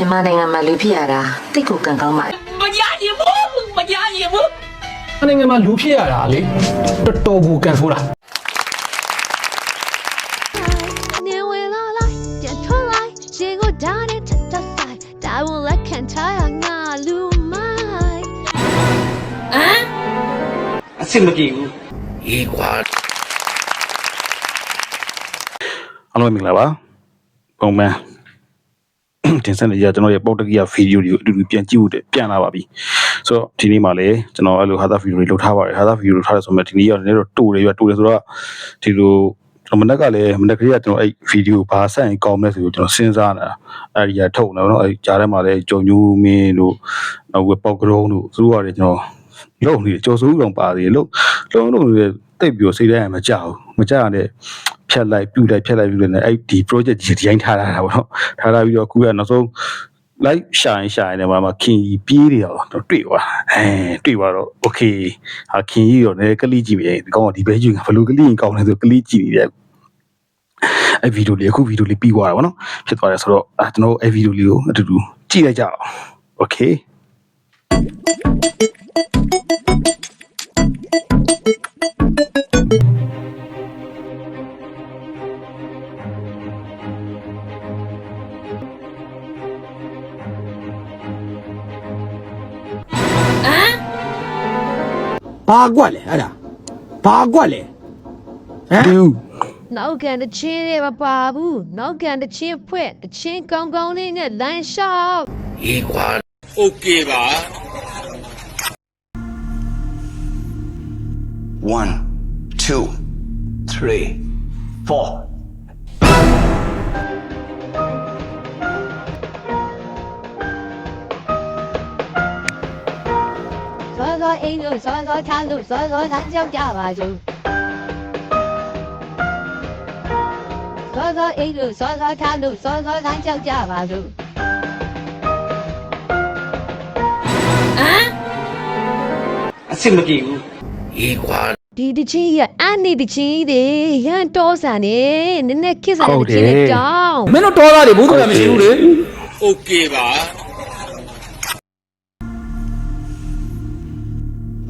မြန်မာနိုင်ငံမှာလူဖြစ်ရတာတိတ်ကိုကံကောင်းပါ မရရင်ဘူးမရရင်ဘူး နိုင်ငံမှာလူဖြစ်ရတာလေတော်တော်ကိုကန်ဆိုးတာ 年未老来，点出来，结果打的他他赛，带我来看太阳啊，路麦。 အဆင်မပြေဘူး အေးကွာ အားလုံးပဲမင်္ဂလာပါပုံမှန် တင်ဆက်နေကြကျွန်တော်ရဲ့ပေါက်တကီယာဗီဒီယိုတွေကိုအတူတူပြန်ကြည့်ဖို့အတွက်ပြန်လာပါပြီဆိုတော့ဒီနေ့မှလည်းကျွန်တော်အဲ့လိုဟာသာဗီဒီယိုတွေလုပ်ထားပါတယ်ဟာသာဗီဒီယိုလုပ်ထားတယ်ဆိုမှဒီနေ့ရောက်နေတော့တူတယ်ပြတူတယ်ဆိုတော့ဒီလိုကျွန်တော်မနေ့ကလည်းမနေ့ကလေးကကျွန်တော်အဲ့ဗီဒီယိုဘာဆက်ရင်ကောင်းမလဲဆိုပြီးကျွန်တော်စဉ်းစားနေတာအဲ့ဒီကထုတ်နေတော့အဲ့ကြားထဲမှာလည်းကြုံညူးမင်းတို့နောက်ဝက်ပေါက်ကရုံးတို့သူတို့ကလည်းကျွန်တော်လုံနေတယ်ကြော်စိုးတောင်ပါသေးတယ်လို့လုံးလုံးတွေ တိတ်ပြီးတော့စိတ်ထဲမှာမကြောက်ဘူးမကြောက်ရတဲ့ဖြတ်လိုက်ပြုတ်လိုက်ဖြတ်လိုက်ပြုတ်လိုက်နဲ့အဲ့ဒီ project ကြီးဒီတိုင်းထားလာတာပေါ့နော်ထားလာပြီးတော့အခုကနောက်ဆုံး like ရှာရင်ရှာရင်လည်းမှာခင်ကြီးပြေးနေတော့တော့တွေ့သွားအဲတွေ့သွားတော့ okay ဟာခင်ကြီးတော့လည်းကလိကြည့်ပဲဒီကောင်ကဒီဘဲကြီးကဘယ်လိုကလိရင်ကောင်းလဲဆိုကလိကြည့်နေတယ်အဲ့ဗီဒီယိုလေးအခုဗီဒီယိုလေးပြီးသွားတာပေါ့နော်ဖြစ်သွားတယ်ဆိုတော့အဲကျွန်တော်အဲ့ဗီဒီယိုလေးကိုအတူတူကြည့်လိုက်ကြအောင် okay ဘာကွက်လဲအဲ့ဒါဘာကွက်လဲဟမ် နောက်ကန်တစ်ချင်းတွေမပါဘူးနောက်ကန်တစ်ချင်းဖွဲ့တစ်ချင်းကောင်းကောင်းလေးနဲ့လမ်းလျှောက်1 2 3 4 သောအိမ်သို့စောစောထမ်းသို့စောစောထမ်းကြောက်ကြပါစို့စောစောအိမ်သို့စောစောထမ်းသို့စောစောထမ်းကြောက်ကြပါစို့ဟမ်အစ်စ်မကြည့်ဘူးအေးကွာဒီတချီရအနေတချီတွေရန်တော်ဆန်နေနည်းနည်းခစ်ဆန်တချီတွေတောင်းမင်းတို့တော်သားတွေဘူးတို့လည်းမရှိဘူးလေโอเคပါ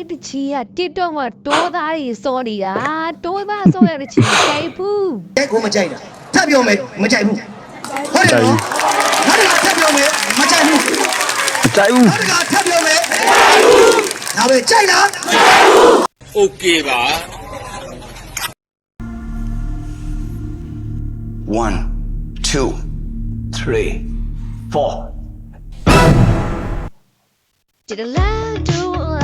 တိုက်တချီက TikTok မှာတိုးသားတွေစောနေတာတိုးသားစောရတဲ့ချီကြိုက်ဘူးကြိုက်ကိုမကြိုက်တာထပ်ပြောမယ်မကြိုက်ဘူးဟုတ်တယ်နော်ဟုတ်တယ်ထပ်ပြောမယ်မကြိုက်ဘူးကြိုက်ဘူးဟုတ်တယ်ထပ်ပြောမယ်မကြိုက်ဘူးဒါပဲကြိုက်လားမကြိုက်ဘူး Okay ပါ One, two, three, four. Did a love do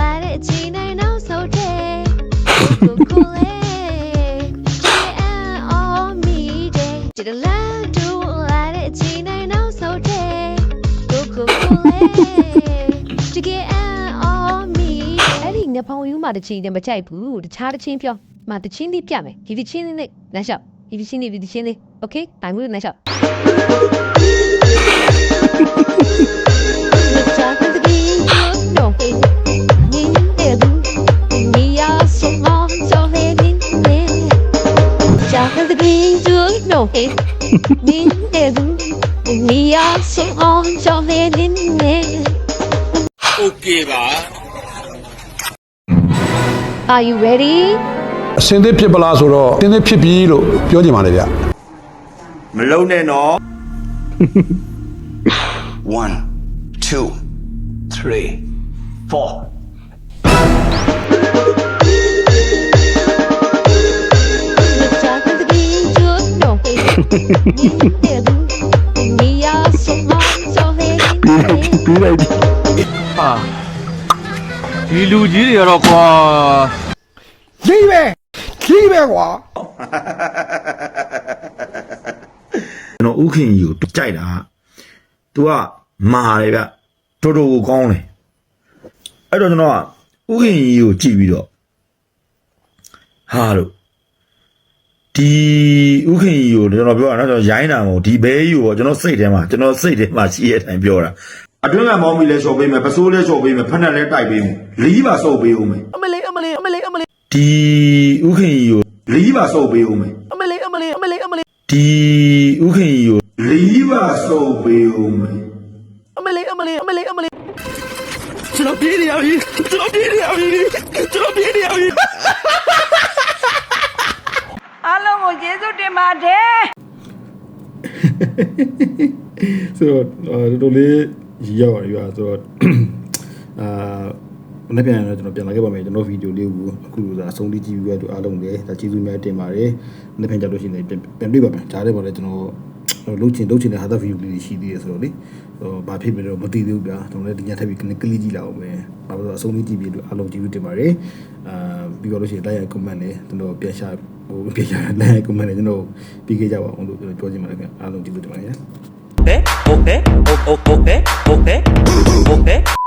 နဖောင်ယူမှာတချင်းနဲ့မကြိုက်ဘူးတခြားတချင်းပြောမတချင်းလေးပြမယ်ဒီတချင်းလေးနဲ့လမ်းလျှောက်ဒီတချင်းလေးဒီတချင်းလေးโอเคတိုင်မှုလမ်းလျှောက် 手给您的路，你要心安小飞您的。OK 吧？Are you ready? အစင်သစ်ဖြစ်ပလားဆိုတော့အစင်သစ်ဖြစ်ပြီလို့ပြောချင်ပါတယ်ဗျမလုံးနဲ့နော် one two three four ပြီးလိုက်ပြီဟာဒီလူကြီးတွေကတော့ကွာကြီးပဲကြီးပဲကွာကျွန်တော်ဥခင်ကြီးကိုကြိုက်တာက तू ကမာတယ်ဗျတော်တော်ကိုကောင်းတယ်အဲ့တော့ကျွန်တော်ကဥခင်ကြီးကိုကြည့်ပြီးတော့ဟာလို့ ဒီဥခင်ကြီးကိုကျွန်တော်ပြောတာနော်ကျွန်တော်ရိုင်းတာမဟုတ်ဒီဘဲကြီးကိုပေါ့ကျွန်တော်စိတ်ထဲမှာကျွန်တော်စိတ်ထဲမှာရှိရတဲ့အတိုင်းပြောတာအတွင်းကမောင်းပြီးလဲလျှော်ပေးမယ်ပစိုးလဲလျှော်ပေးမယ်ဖက်နဲ့လဲတိုက်ပေးမယ်လီးပါစုပ်ပေးဦးမယ်အမလေးအမလေးအမလေးအမလေးဒီဥခင်ကြီးကိုလီးပါစုပ်ပေးဦးမယ်အမလေးအမလေးအမလေးအမလေးဒီဥခင်ကြီးကိုလီးပါစုပ်ပေးဦးမယ်အမလေးအမလေးအမလေးအမလေးကျွန်တော်ပြေးနေရပြီကျွန်တော်ပြေးနေရပြီကျွန်တော်ပြေးနေရပြီအားလုံး ကိုကျေးဇူးတင်ပါတယ်ဆိုတော့အာတော်တော်လေးရည်ရောက်ရပါဆိုတော့အာမနေ့ပြန်တော့ကျွန်တော်ပြန်လာခဲ့ပါမယ်ကျွန်တော်ဗီဒီယိုလေးကိုအခုလိုသာအဆုံးလေးကြည့်ပြီးတော့အားလုံးလည်းဒါကျေးဇူးများတင်ပါတယ်မနေ့ပြန်ကြတော့ရှိနေပြန်ပြန်တွေ့ပါမယ်ဂျားထဲမှာလည်းကျွန်တော်လုတ်ချင်လုတ်ချင်တဲ့ဟာသာဗီဒီယိုလေးရှိသေးတယ်ဆိုတော့လေဟိုဘာဖြစ်ပြီတော့မသိသေးဘူးဗျာကျွန်တော်လည်းဒီညထပ်ပြီးကလစ်ကြည့်လာအောင်ပဲဘာလို့အဆုံးလေးကြည့်ပြီးတော့အားလုံးကျေးဇူးတင်ပါတယ်အာ ပြီးတော့လို့ရှိရင် like and comment နဲ့ကျွန်တော်ပြန်ရှာဟိုပြန်ရှာ like and comment နဲ့ကျွန်တော်ပြီးခဲ့ကြပါအောင်လို့ကျွန်တော်ပြောချင်ပါတယ်ခင်ဗျအားလုံးကျေးဇူးတင်ပါတယ် Okay, okay, okay, okay, okay, okay.